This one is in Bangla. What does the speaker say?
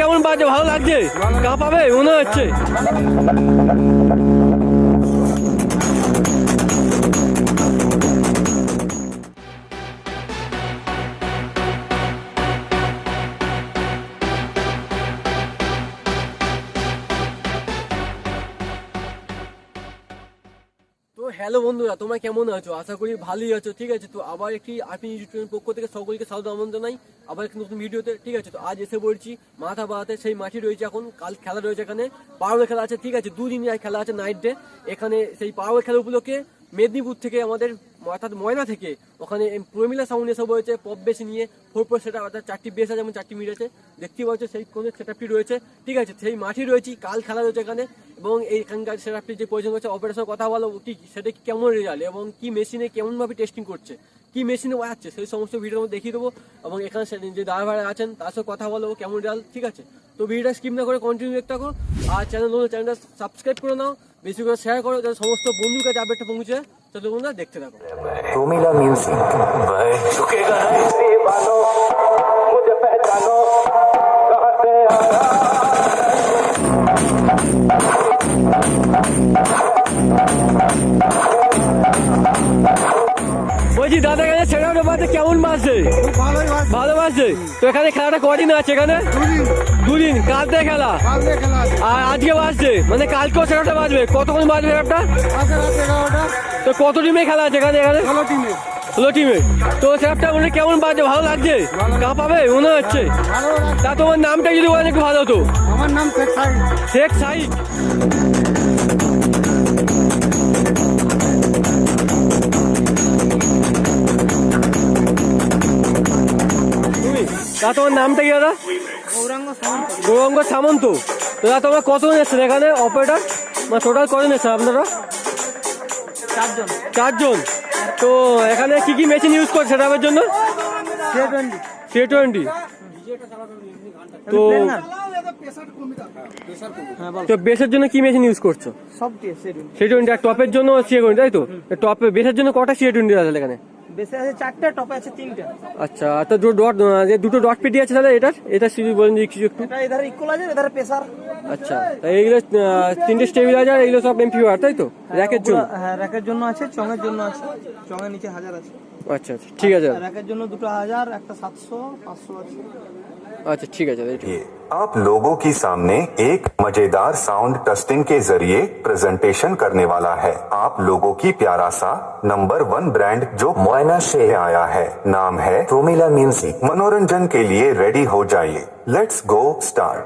কেমন বাজে? ভালো লাগছে? কাঁপাবে মনে হচ্ছে। হ্যালো বন্ধুরা, তোমরা কেমন আছো? আশা করি ভালোই আছো, ঠিক আছে? তো আবার একটি আপনি ইউটিউবের পক্ষ থেকে সকলকে স্বাগত, আমন্ত্রণ জানাই। আবার একটি নতুন ভিডিওতে, ঠিক আছে? তো আজ এসে বলছি মাথা বাড়াতে, সেই মাঠে রয়েছে এখন, কাল খেলা রয়েছে এখানে। পাওয়ার খেলা আছে, ঠিক আছে? দুদিন আর খেলা আছে নাইট ডে এখানে সেই পাওয়ার খেলা উপলক্ষে মেদিনীপুর থেকে আমাদের অর্থাৎ ময়না থেকে ওখানে প্রমিলা সাউন্ড এসব রয়েছে পপ বেস নিয়ে ফোর ফোর সেটা অর্থাৎ চারটি বেস আছে এবং চারটি মিট আছে। দেখতেই পাচ্ছ সেই কোন সেটআপটি রয়েছে। ঠিক আছে, সেই মাঠে রয়েছি, কাল খেলা রয়েছে এখানে এবং এইখানকার সেটআপটি যে প্রয়োজন হচ্ছে অপারেশন কথা বলো কি, সেটা কেমন রেজাল্ট এবং কি মেশিনে কেমনভাবে টেস্টিং করছে, কি মেশিনে বাজাচ্ছে, সেই সমস্ত ভিডিওর মধ্যে দেখিয়ে দেবো এবং এখানে যে দাদা আছেন, তার সাথে কথা বলো কেমন রেজাল্ট ঠিক আছে? তো ভিডিওটা স্কিপ না করে কন্টিনিউ দেখতে থাকো। আর চ্যানেল চ্যানেলটা সাবস্ক্রাইব করে নাও। বেশি করে শেয়ার করো যাতে সমস্ত বন্ধুর কাছে আপডেটটা পৌঁছে তাহলে তোমরা দেখতে থাকো। মিউজিক বলছি দাদা কাছে ছেড়ে বাদে কেমন মাছ বাজছে তো এখানে খেলাটা কদিন আছে এখানে? দুদিন। কাল থেকে খেলা? আর আজকে বাজছে। মানে কালকেও সেরাটা বাজবে। কতক্ষণ বাজবে এগারোটা। তো কত টিমে খেলা আছে এখানে এখানে? টিমে। হলো টিমে। তো সেরাটা মানে কেমন বাজছে ভালো লাগছে? কা পাবে? মনে হচ্ছে। তা তোমার নামটা যদি একটু ভালো হতো। আমার নাম শেখ সাহেব শেখ সাইদ। তা তোমার নামটা কি দাদা? গৌরাঙ্গ সামন্ত। তো দাদা তোমরা কতজন এসছেন এখানে অপারেটার মানে টোটাল কজন এসছেন আপনারা? চারজন। চারজন তো এখানে কি কি মেশিন ইউজ করছে সেটার জন্য? সে টোয়েন্টি তো তো বেসের জন্য কি মেশিন ইউজ করছ? সব সে টোয়েন্টি আর টপের জন্য সি টোয়েন্টি তাই তো? টপে বেসের জন্য কটা সি টোয়েন্টি আছে এখানে? বেশি আছে চারটে টপে আছে তিনটে। আচ্ছা তো দু- ডট যে দুটো ডট পেটি আছে তাহলে এটার? এটা শুধু বলেন যে কিছু একটু। এটা এধারে ইকুয়ালাইজার এধারে প্রেসার আচ্ছা এইগুলো তিনটে স্টেবিলাইজার এগুলো সব এমপি তাই তো? র্যাকের জন্য? হ্যাঁ র্যাকের জন্য আছে চঙের জন্য আছে চঙের নিচে হাজার আছে। আচ্ছা আচ্ছা ঠিক আছে র্যাকের জন্য দুটো হাজার একটা সাতশো পাঁচশো আছে আচ্ছা ঠিক আছে তাই ये आप लोगों की सामने एक मजेदार साउंड टेस्टिंग के जरिए प्रेजेंटेशन करने वाला है आप लोगों की प्यारा सा नंबर वन ब्रांड जो मोयना से आया है नाम है रोमिला म्यूजिक मनोरंजन के लिए रेडी हो जाइए लेट्स गो स्टार्ट